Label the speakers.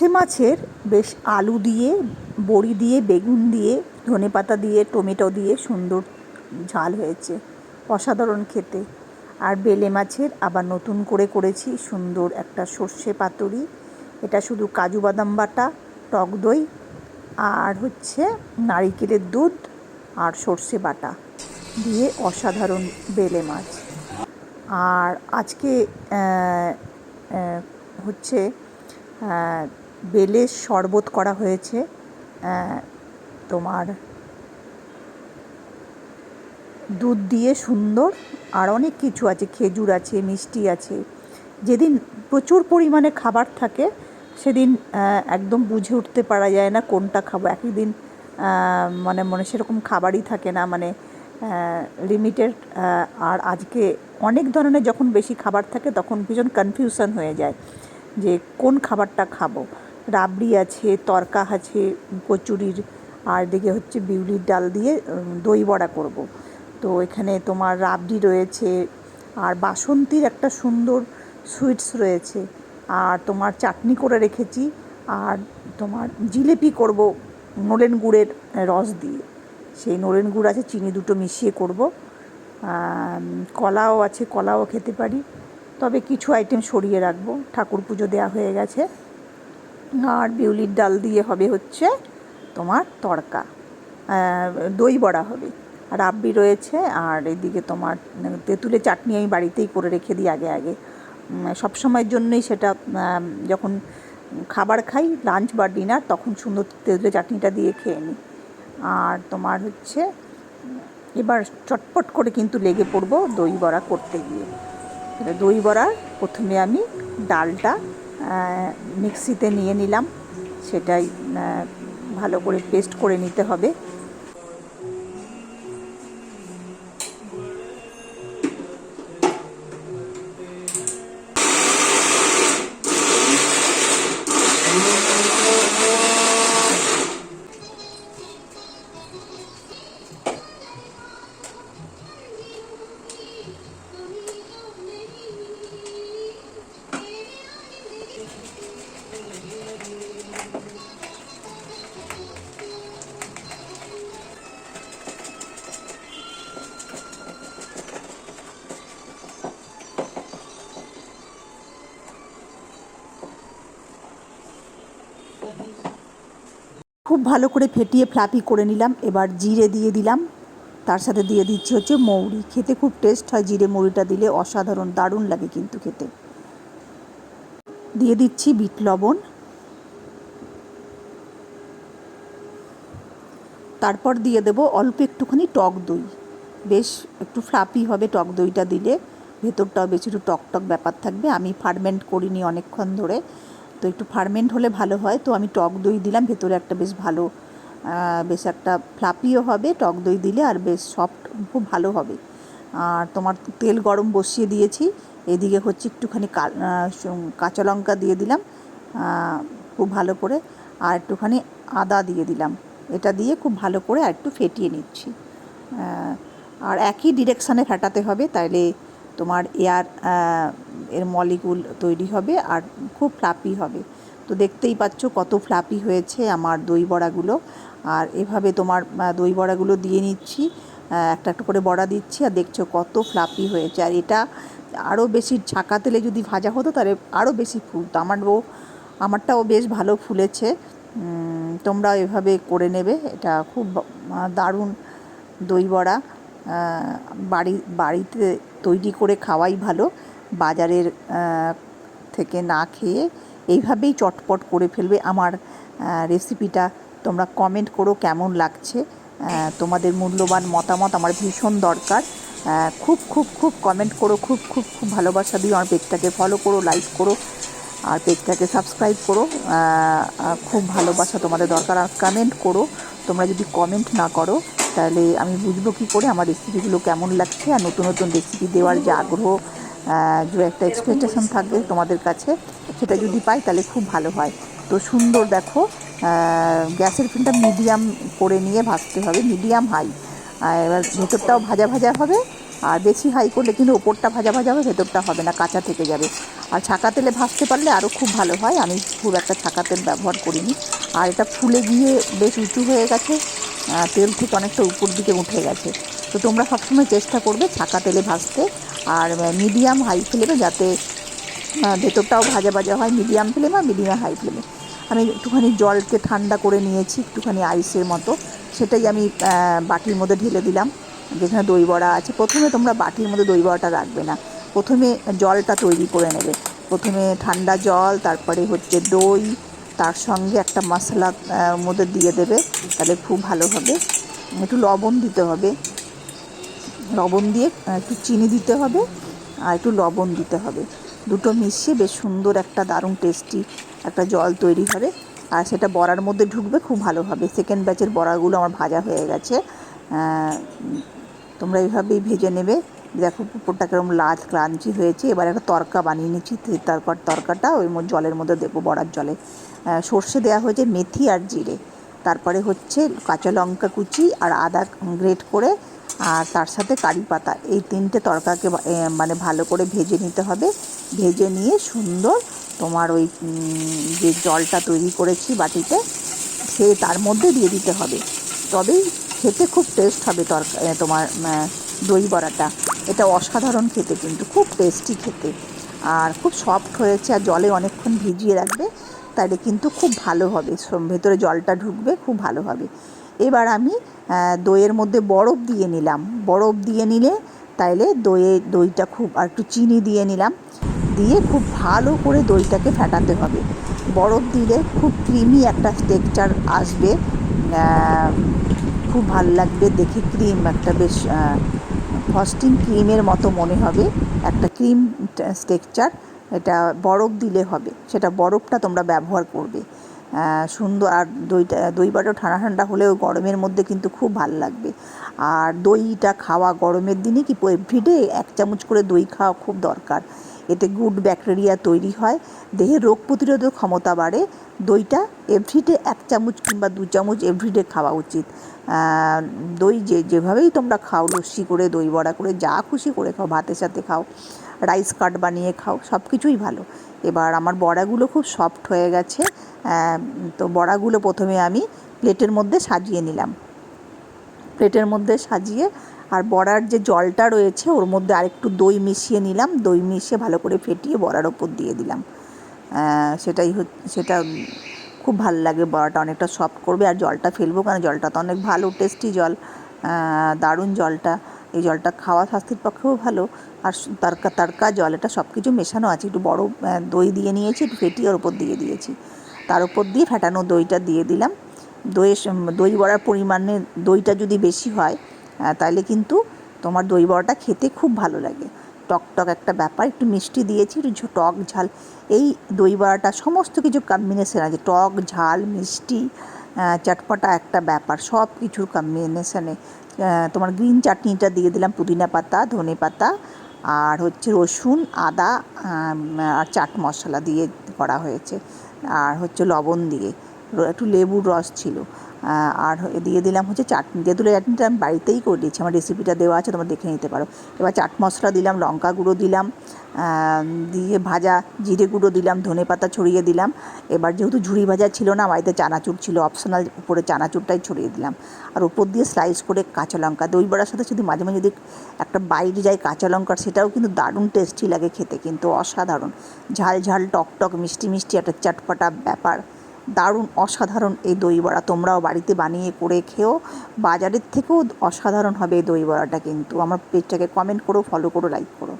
Speaker 1: সে মাছের বেশ আলু দিয়ে, বড়ি দিয়ে, বেগুন দিয়ে ধনেপাতা দিয়ে, টমেটো দিয়ে সুন্দর ঝাল হয়েছে অসাধারণ খেতে। আর বেলে মাছের আবার নতুন করে করেছি সুন্দর একটা সর্ষে পাতুরি। এটা শুধু কাজু বাদাম বাটা, টক দই আর হচ্ছে নারিকেলের দুধ আর সর্ষে বাটা দিয়ে অসাধারণ বেলে মাছ। আর আজকে হচ্ছে বেলের শরবত করা হয়েছে তোমার দুধ দিয়ে সুন্দর, আর অনেক কিছু আছে, খেজুর আছে, মিষ্টি আছে। যেদিন প্রচুর পরিমাণে খাবার থাকে, সেদিন একদম বুঝে উঠতে পারা যায় না কোনটা খাব। একই দিন মানে মনে সেরকম খাবারই থাকে না মানে লিমিটেড আর আজকে অনেক ধরনের যখন বেশি খাবার থাকে, তখন ভীষণ কনফিউশন হয়ে যায় যে কোন খাবারটা খাব। রাবড়ি আছে, তরকা আছে, কচুরির, আর দিকে হচ্ছে বিউলির ডাল দিয়ে দই বড়া করব। তো এখানে তোমার রাবড়ি রয়েছে, আর বাসন্তীর একটা সুন্দর সুইটস রয়েছে, আর তোমার চাটনি করে রেখেছি, আর তোমার জিলেপি করব নলেন গুড়ের রস দিয়ে। সেই নলেন গুড় আছে, চিনি দুটো মিশিয়ে করব। কলাও আছে, কলাও খেতে পারি। তবে কিছু আইটেম সরিয়ে রাখব। ঠাকুর পুজো দেওয়া হয়ে গেছে। আর বিউলির ডাল দিয়ে হবে হচ্ছে তোমার তড়কা দই বড়া হবে। আর রাবড়ি রয়েছে, আর এদিকে তোমার তেঁতুলের চাটনি আমি বাড়িতেই করে রেখে দিই আগে আগে। সব সময়ের জন্যই সেটা যখন খাবার খাই লাঞ্চ বা ডিনার তখন সুন্দর তেঁতুলের চাটনিটা দিয়ে খেয়ে নিই। আর তোমার হচ্ছে, এবার চটপট করে কিন্তু লেগে পড়ব দই বড়া করতে গিয়ে। দই বড়ার প্রথমে আমি ডালটা মিক্সিতে নিয়ে নিলাম। সেটাই ভালো করে পেস্ট করে নিতে হবে। খুব ভালো করে ফেটিয়ে ফ্লাপি করে নিলাম। এবার জিরে দিয়ে দিলাম। তার সাথে দিয়ে দিচ্ছি হচ্ছে মৌরি। খেতে খুব টেস্ট হয় জিরে মৌরিটা দিলে। অসাধারণ, দারুণ লাগে কিন্তু খেতে। দিয়ে দিচ্ছি বিট লবণ। তারপর দিয়ে দেব অল্প একটুখানি টক দই। বেশ একটু ফ্লাপি হবে টক দইটা দিলে। ভেতরটাও বেশ একটু টক টক ব্যাপার থাকবে। আমি ফার্মেন্ট করিনি অনেকক্ষণ ধরে। তো একটু ফার্মেন্ট হলে ভালো হয়। তো আমি টক দই দিলাম, ভেতরে একটা বেশ ভালো বেশ একটা ফ্লাপিও হবে। টক দই দিলে আর বেশ সফট খুব ভালো হবে। আর তোমার তেল গরম বসিয়ে দিয়েছি। এদিকে হচ্ছে একটুখানি কাঁচা লঙ্কা দিয়ে দিলাম খুব ভালো করে। আর একটুখানি আদা দিয়ে দিলাম। এটা দিয়ে খুব ভালো করে আর একটু ফেটিয়ে নিচ্ছি। আর একই ডিরেকশানে ফেটাতে হবে। তাইলে তোমার এয়ার এর মলিকুল তৈরি হবে আর খুব ফ্লাপি হবে। তো দেখতেই পাচ্ছ কত ফ্লাপি হয়েছে আমার দই বড়াগুলো। আর এভাবে তোমার দই বড়াগুলো দিয়ে নিচ্ছি একটা একটা করে বড়া দিচ্ছি আর দেখছ কত ফ্লাপি হয়েছে। আর এটা আরও বেশি ছাকা তেলে যদি ভাজা হতো তাহলে আরও বেশি ফুলতো। আমারও, আমারটাও বেশ ভালো ফুলেছে। তোমরা এভাবে করে নেবে। এটা খুব দারুণ দই বড়া। বাড়ি, বাড়িতে তৈরি করে খাওয়াই ভালো। বাজারের থেকে না খেয়ে এইভাবেই চটপট করে ফেলবে। আমার রেসিপিটা তোমরা কমেন্ট করো কেমন লাগছে। তোমাদের মূল্যবান মতামত আমার ভীষণ দরকার। খুব খুব খুব কমেন্ট করো, খুব খুব খুব ভালোবাসা দিও আমার পেজটাকে। ফলো করো লাইক করো আর পেজটাকে সাবস্ক্রাইব করো। খুব ভালোবাসা তোমাদের দরকার। আর কমেন্ট করো, তোমরা যদি কমেন্ট না করো তাহলে আমি বুঝব কী করে আমার রেসিপিগুলো কেমন লাগছে আর নতুন নতুন রেসিপি দেওয়ার যে আগ্রহ যে একটা এক্সপেকটেশন থাকবে তোমাদের কাছে, সেটা যদি পাই তাহলে খুব ভালো হয়। তো সুন্দর দেখো গ্যাসের ফ্লেমটা মিডিয়াম করে নিয়ে ভাজতে হবে মিডিয়াম হাই এবার ভেতরটাও ভাজা ভাজা হবে, আর বেশি হাই করলে কিন্তু ওপরটা ভাজা ভাজা হবে, ভেতরটা হবে না, কাঁচা থেকে যাবে। আর ছাকা তেলে ভাজতে পারলে আরও খুব ভালো হয়, আমি খুব একটা ছাকা তেল ব্যবহার করিনি। আর এটা ফুলে গিয়ে বেশ উঁচু হয়ে গেছে তেল থেকে অনেকটা উপর দিকে উঠে গেছে। তো তোমরা সবসময় চেষ্টা করবে ছাকা তেলে ভাজতে, আর মিডিয়াম হাই ফ্লেমে যাতে ভেতরটাও ভাজা ভাজা হয় মিডিয়াম ফ্লেমে আর মিডিয়াম হাই ফ্লেমে আমি একটুখানি জলকে ঠান্ডা করে নিয়েছি, একটুখানি আইসের মতো। সেটাই আমি বাটির মধ্যে ঢেলে দিলাম, যেখানে দই বড়া আছে। প্রথমে তোমরা বাটির মধ্যে দই বড়াটা রাখবে না। প্রথমে জলটা তৈরি করে নেবে। প্রথমে ঠান্ডা জল, তারপরে হচ্ছে দই তার সঙ্গে একটা মশলা মধ্যে দিয়ে দেবে, তাহলে খুব ভালো হবে। একটু লবণ দিতে হবে। লবণ দিয়ে একটু চিনি দিতে হবে আর একটু লবণ দিতে হবে। দুটো মিশিয়ে বেশ সুন্দর একটা দারুণ টেস্টি একটা জল তৈরি হবে। আর সেটা বড়ার মধ্যে ঢুকবে, খুব ভালো হবে। সেকেন্ড ব্যাচের বড়াগুলো আমার ভাজা হয়ে গেছে। তোমরা এইভাবেই ভেজে নেবে। দেখো পুকুরটা কীরকম লাল ক্রাঞ্চি হয়েছে। এবার একটা তরকা বানিয়ে নিচ্ছি। তো তারপর তরকাটা ওই জলের মধ্যে দেবো বড়ার জলে। সর্ষে দেওয়া হয়েছে মেথি আর জিরে। তারপরে হচ্ছে কাঁচা লঙ্কা কুচি আর আদা গ্রেট করে, আর তার সাথে কারি পাতা। এই তিনটে তরকাকে মানে ভালো করে ভেজে নিতে হবে। ভেজে নিয়ে সুন্দর তোমার ওই যে জলটা তৈরি করেছি বাটিতে, সে তার মধ্যে দিয়ে দিতে হবে। তবেই খেতে খুব টেস্ট হবে তরকা তোমার দই বড়াটা। এটা অসাধারণ খেতে কিন্তু, খুব টেস্টি খেতে। আর খুব সফট হয়েছে আর জলে অনেকক্ষণ ভিজিয়ে রাখবে তাহলে কিন্তু খুব ভালো হবে। ভেতরে জলটা ঢুকবে, খুব ভালো হবে। এবার আমি দইয়ের মধ্যে বরফ দিয়ে নিলাম। বরফ দিয়ে নিলে তাইলে দইয়ে, দইটা খুব, আর একটু চিনি দিয়ে নিলাম। দিয়ে খুব ভালো করে দইটাকে ফেটাতে হবে। বরফ দিলে খুব ক্রিমি একটা টেক্সচার আসবে। খুব ভালো লাগবে দেখে ক্রিম একটা বেশ ফস্টিং ক্রিমের মতো মনে হবে। একটা ক্রিম টেক্সচার এটা বরফ দিলে হবে। সেটা বরফটা তোমরা ব্যবহার করবে। সুন্দর, আর দইটা, দই বাটা ঠান্ডা ঠান্ডা হলেও গরমের মধ্যে কিন্তু খুব ভালো লাগবে। আর দইটা খাওয়া গরমের দিনে কি এভরিডে এক চামচ করে দই খাওয়া খুব দরকার। এতে গুড ব্যাকটেরিয়া তৈরি হয় দেহের রোগ প্রতিরোধক ক্ষমতা বাড়ে। দইটা এভরিডে এক চামচ কিংবা দু চামচ এভরিডে খাওয়া উচিত। দই যে যেভাবেই তোমরা খাও, লস্যি করে, দই বড়া করে, যা খুশি করে খাও, ভাতের সাথে খাও, রাইস কাট বানিয়ে খাও, সব কিছুই ভালো। এবার আমার বড়াগুলো খুব সফট হয়ে গেছে। তো বড়াগুলো প্রথমে আমি প্লেটের মধ্যে সাজিয়ে নিলাম। প্লেটের মধ্যে সাজিয়ে আর বড়ার যে জলটা রয়েছে ওর মধ্যে আরেকটু দই মিশিয়ে নিলাম। দই মিশিয়ে ভালো করে ফেটিয়ে বড়ার ওপর দিয়ে দিলাম। সেটাই সেটা খুব ভালো লাগে। বড়াটা অনেকটা সফট করবে আর জলটা ফেলব কারণ জলটা তো অনেক ভালো টেস্টি জল। দারুণ জলটা। এই জলটা খাওয়া স্বাস্থ্যের পক্ষেও ভালো। আর তারকা তারকা, জল, এটা সব কিছু মেশানো আছে। একটু বড় দই দিয়ে নিয়েছি, একটু ফেটিয়ে ওর ওপর দিয়ে দিয়েছি। তার উপর দিয়ে ফেটানো দইটা দিয়ে দিলাম। দইয়ের দই বড়ার পরিমাণে দইটা যদি বেশি হয় তাহলে কিন্তু তোমার দই বড়াটা খেতে খুব ভালো লাগে। টক টক একটা ব্যাপার, একটু মিষ্টি দিয়েছি, একটু টক ঝাল। এই দই বড়াটা সমস্ত কিছু কম্বিনেশন আছে, টক ঝাল, মিষ্টি চটপটা একটা ব্যাপার, সব কিছুর কম্বিনেশনে তোমার গ্রিন চাটনিটা দিয়ে দিলাম, পুদিনা পাতা, ধনে পাতা, আর হচ্ছে রসুন, আদা আর চাট মশলা দিয়ে করা হয়েছে। আর হচ্ছে লবণ দিয়ে। একটু লেবুর রস ছিল। আর দিয়ে দিলাম হচ্ছে চাটনি। দিয়ে তেঁতুলের চাটনিটা আমি বাড়িতেই করে দিয়েছি। আমার রেসিপিটা দেওয়া আছে, তোমরা দেখে নিতে পারো। এবার চাট মশলা দিলাম, লঙ্কা গুঁড়ো দিলাম দিয়ে ভাজা জিরে গুঁড়ো দিলাম, ধনে পাতা ছড়িয়ে দিলাম। এবার যেহেতু ঝুড়ি ভাজা ছিল না, বাড়িতে চানাচুর ছিল অপশনাল উপরে চানাচুরটাই ছড়িয়ে দিলাম। আর উপর দিয়ে স্লাইস করে কাঁচা লঙ্কা, দই বড়ার সাথে যদি মাঝে মাঝে যদি একটা বাইরে যায় কাঁচা লঙ্কার, সেটাও কিন্তু দারুণ টেস্টি লাগে খেতে, কিন্তু অসাধারণ। ঝাল ঝাল টক টক মিষ্টি মিষ্টি, একটা চটপটা ব্যাপার। দারুণ অসাধারণ এই দই বড়া। তোমরাও বাড়িতে বানিয়ে করে খেও। বাজারের থেকেও অসাধারণ হবে এই দই বড়াটা কিন্তু। আমার পেজটাকে কমেন্ট করো ফলো করো লাইক করো।